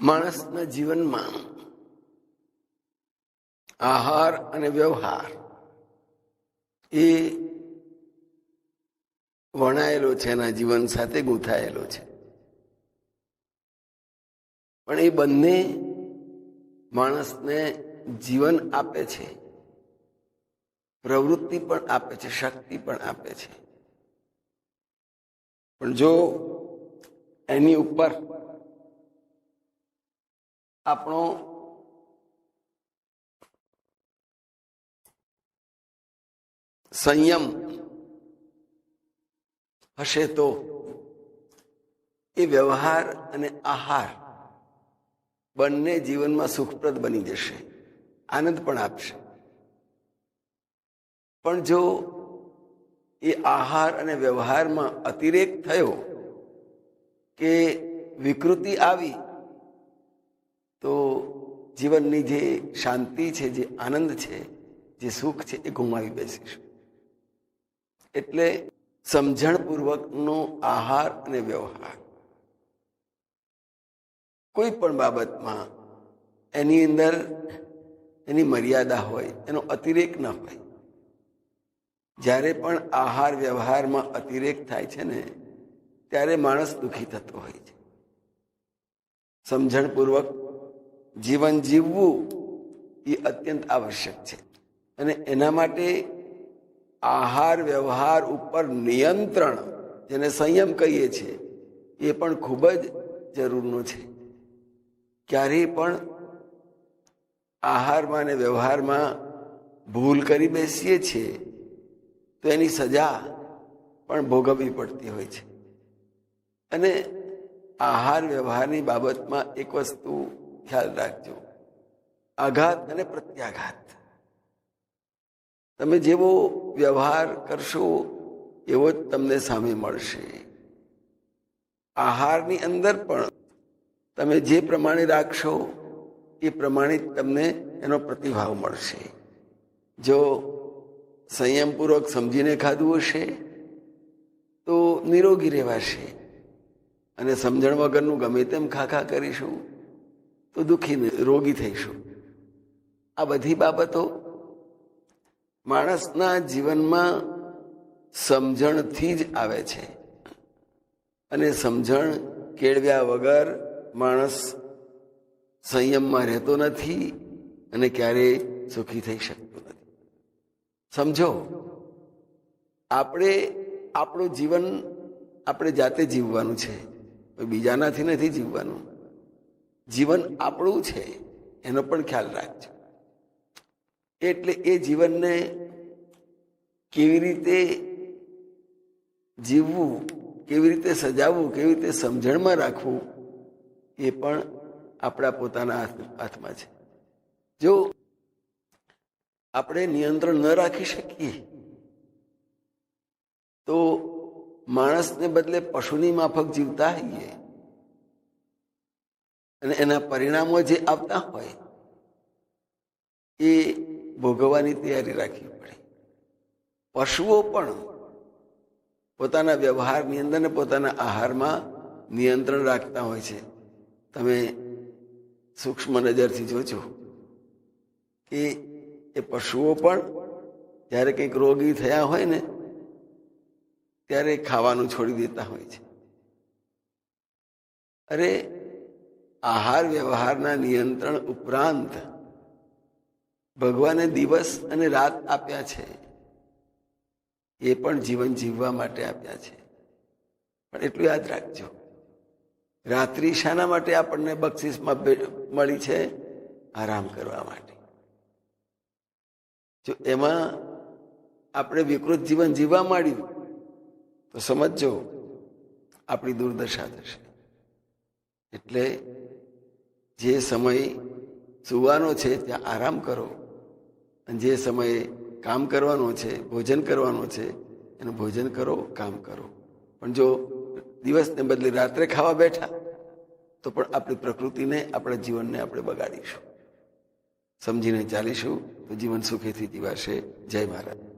માણસના જીવનમાં આહાર અને વ્યવહાર એ વણાયેલો છે, એના જીવન સાથે ગૂંથાયેલો છે. પણ એ બંને માણસને જીવન આપે છે, પ્રવૃત્તિ પણ આપે છે, શક્તિ પણ આપે છે. પણ જો એની ઉપર આપણો સંયમ હશે તો એ વ્યવહાર અને આહાર બંને જીવનમાં સુખપ્રદ બની જશે, આનંદ પણ આપશે. પણ જો એ આહાર અને વ્યવહારમાં અતિરેક થયો કે વિકૃતિ આવી તો જીવનની જે શાંતિ છે, જે આનંદ છે, જે સુખ છે, એ ગુમાવી બેસીશું. એટલે સમજણપૂર્વકનો આહાર અને વ્યવહાર. કોઈ પણ બાબતમાં એની અંદર એની મર્યાદા હોય, એનો અતિરેક ન હોય. જ્યારે પણ આહાર વ્યવહારમાં અતિરેક થાય છે ને, ત્યારે માણસ દુઃખી થતો હોય છે. સમજણપૂર્વક જીવન જીવવું એ અત્યંત આવશ્યક છે. અને એના માટે આહાર વ્યવહાર ઉપર નિયંત્રણ જેને સંયમ કહીએ છીએ, એ પણ ખૂબ જ જરૂરનું છે. ક્યારેય પણ આહારમાં અને વ્યવહારમાં ભૂલ કરી બેસીએ છીએ, તો એની સજા પણ ભોગવવી પડતી હોય છે. અને આહાર વ્યવહારની બાબતમાં એક વસ્તુ ખ્યાલ રાખજો. આઘાત અને પ્રત્યાઘાત. તમે જેવો વ્યવહાર કરશો, એવો જ તમને સામે મળશે. આહારની અંદર પણ તમે જે પ્રમાણે રાખશો, એ પ્રમાણે તમને એનો પ્રતિભાવ મળશે. જો સંયમપૂર્વક સમજીને ખાધું હશે, તો નિરોગી રહેવાશે. અને સમજણ વગરનું ગમે તેમ ખાખા કરીશું. તો દુઃખી રોગી થઈશું આ બધી બાબતો માણસના જીવનમાં સમજણથી જ આવે છે. અને સમજણ કેળવ્યા વગર માણસ સંયમમાં રહેતો નથી અને ક્યારેય સુખી થઈ શકતો નથી. સમજો, આપણે આપણું જીવન આપણે જાતે જીવવાનું છે બીજાનાથી નથી જીવવાનું. જીવન આપણું છે, એનો પણ ખ્યાલ રાખજો. એટલે એ જીવનને કેવી રીતે જીવવું, કેવી રીતે સજાવવું, કેવી રીતે સમજણમાં રાખવું, એ પણ આપણા પોતાના હાથમાં છે. જો આપણે નિયંત્રણ ન રાખી શકીએ, તો માણસને બદલે પશુની માફક જીવતા હોઈએ અને એના પરિણામો જે આવતા હોય, એ ભોગવવાની તૈયારી રાખવી પડે. પશુઓ પણ પોતાના વ્યવહારની અંદર ને પોતાના આહારમાં નિયંત્રણ રાખતા હોય છે. તમે સૂક્ષ્મ નજરથી જોજો કે એ પશુઓ પણ જ્યારે કંઈક રોગી થયા હોય ને, ત્યારે ખાવાનું છોડી દેતા હોય છે. અરે આહાર વ્યવહારના નિયંત્રણ ઉપરાંત ભગવાને દિવસ અને રાત આપ્યા છે. એ પણ જીવન જીવવા માટે આપ્યા છે. પણ એટલું યાદ રાખજો. રાત્રિ શાના માટે આપણને બક્ષિસમાં મળી છે આરામ કરવા માટે. જો એમાં આપણે વિકૃત જીવન જીવવા માંડ્યું, તો સમજો આપણી દુર્દશા થશે. એટલે જે સમય સુવાનો છે, ત્યાં આરામ કરો. અને જે સમયે કામ કરવાનો છે, ભોજન કરવાનો છે, એનું ભોજન કરો, કામ કરો. પણ જો દિવસને બદલે રાત્રે ખાવા બેઠા, તો પણ આપણી પ્રકૃતિને, આપણા જીવનને આપણે બગાડીશું. સમજીને ચાલીશું, તો જીવન સુખેથી જીવાશે. જય મહારાજ.